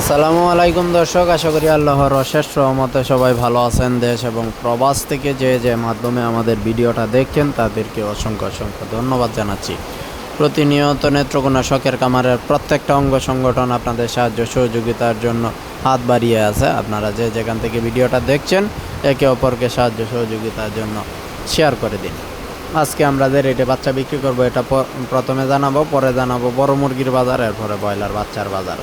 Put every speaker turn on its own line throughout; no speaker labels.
আসসালামু আলাইকুম দর্শক, আশা করি আল্লাহর অশেষ রহমতে সবাই ভালো আছেন দেশ এবং প্রবাস থেকে যে যে মাধ্যমে আমাদের ভিডিওটা দেখছেন তাদেরকে অসংখ্য অসংখ্য ধন্যবাদ জানাচ্ছি। প্রতিনিয়ত নেত্রকোনা শখের কামারের প্রত্যেকটা অঙ্গ সংগঠন আপনাদের সাহায্য সহযোগিতার জন্য হাত বাড়িয়ে আছে। আপনারা যে যেখান থেকে ভিডিওটা দেখছেন, একে অপরকে সাহায্য সহযোগিতার জন্য শেয়ার করে দিন। আজকে আমরা যে রেটে বাচ্চা বিক্রি করব, এটা প্রথমে জানাব, পরে জানাব বড় মুরগির বাজার, এরপরে ব্রয়লার বাচ্চার বাজার।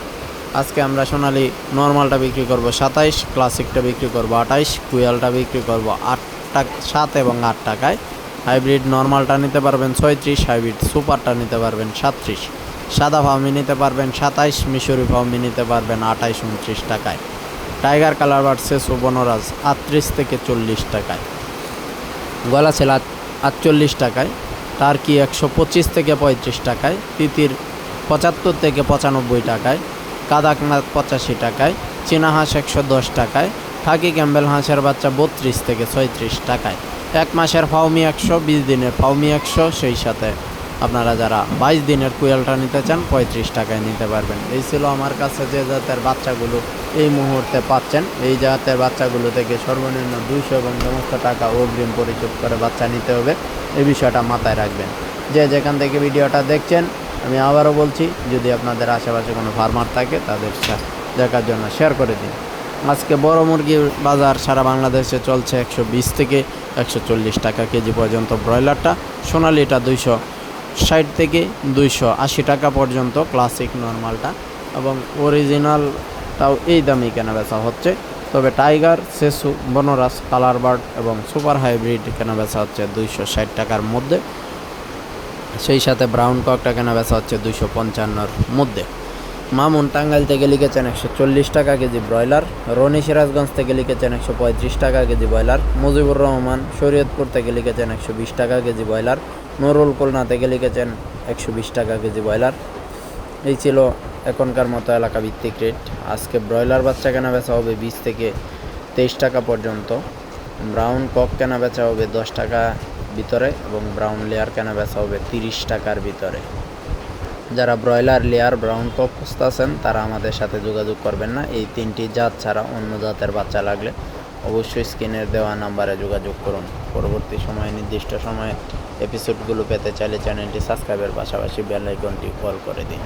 আজকে আমরা সোনালি নর্মালটা বিক্রি করব সাতাইশ, ক্লাসিকটা বিক্রি করব আঠাইশ কুয়ালটা বিক্রি করব আট টাকা, সাত এবং আট টাকায়। হাইব্রিড নর্মালটা নিতে পারবেন ছয়ত্রিশ, হাইব্রিড সুপারটা নিতে পারবেন সাতত্রিশ। সাদা ফার্মি নিতে পারবেন সাতাইশ, মিশরি ফার্মি নিতে পারবেন আঠাইশ, উনত্রিশ টাকায়। টাইগার কালার বাড়ছে সুবর্ণরাজ আটত্রিশ থেকে চল্লিশ টাকায়। গলা ছিল আট- আটচল্লিশ টাকায়। টার্কি একশো পঁচিশ থেকে পঁয়ত্রিশ টাকায়। তিতির পঁচাত্তর থেকে পঁচানব্বই টাকায়। কাদাকনাথ পঁচাশি টাকায়, চীনা হাঁস একশো দশ টাকায় খাকি ক্যাম্বেল হাঁসের বাচ্চা বত্রিশ থেকে ছয়ত্রিশ টাকায়। এক মাসের ফাউমি একশো, বিশ দিনের ফাউমি একশো, সেই সাথে আপনারা যারা বাইশ দিনের কুয়ালটা নিতে চান, পঁয়ত্রিশ টাকায় নিতে পারবেন। এই ছিল আমার কাছে যে জাতের বাচ্চাগুলো এই মুহূর্তে পাচ্ছেন। এই জাতের বাচ্চাগুলো থেকে সর্বনিম্ন দুইশো এবং সমস্ত টাকা অগ্রিম পরিশোধ করে বাচ্চা নিতে হবে। এই বিষয়টা মাথায় রাখবেন। যে যেখান থেকে ভিডিওটা দেখছেন আমি আবারও বলছি, যদি আপনাদের আশেপাশে কোনো ফার্মার থাকে, তাদের দেখার জন্য শেয়ার করে দিন। আজকে বড় মুরগির বাজার সারা বাংলাদেশে চলছে একশো বিশ থেকে একশো চল্লিশ টাকা কেজি পর্যন্ত ব্রয়লারটা। সোনালিটা দুইশো ষাট থেকে দুইশো আশি টাকা পর্যন্ত ক্লাসিক নর্মালটা এবং অরিজিনালটাও এই দামেই কেনা বেচা হচ্ছে। তবে টাইগার সেসু বনরাস কালার বার্ড এবং সুপার হাইব্রিড কেনা বেচা হচ্ছে দুইশো ষাট টাকার মধ্যে। সেই সাথে ব্রাউন ককটা কেনা বেচা হচ্ছে দুইশো পঞ্চান্নর মধ্যে। মামুন টাঙ্গাইল থেকে লিখেছেন একশো চল্লিশ টাকা কেজি ব্রয়লার, রনি সিরাজগঞ্জ থেকে লিখেছেন একশো পঁয়ত্রিশ টাকা কেজি ব্রয়লার, মুজিবুর রহমান শরীয়তপুর থেকে লিখেছেন একশো বিশ টাকা কেজি ব্রয়লার, নুরুল খুলনা থেকে লিখেছেন একশো বিশ টাকা কেজি ব্রয়লার। এই ছিল এখনকার মতো এলাকা ভিত্তিক রেট। আজকে ব্রয়লার বাচ্চা কেনা বেচা হবে বিশ থেকে তেইশ টাকা পর্যন্ত, ব্রাউন কক কেনা বেচা হবে দশ টাকা ভিতরে এবং ব্রাউন লেয়ার কেনা বেচা হবে তিরিশ টাকার ভিতরে। যারা ব্রয়লার লেয়ার ব্রাউন কক খুঁজতেছেন, তারা আমাদের সাথে যোগাযোগ করবেন না। এই তিনটি জাত ছাড়া অন্য জাতের বাচ্চা লাগলে অবশ্যই স্ক্রিনের দেওয়া নাম্বারে যোগাযোগ করুন। পরবর্তী সময়ে, নির্দিষ্ট সময়ে এপিসোডগুলো পেতে চাইলে চ্যানেলটি সাবস্ক্রাইবের পাশাপাশি বেল আইকনটি কল করে দিন।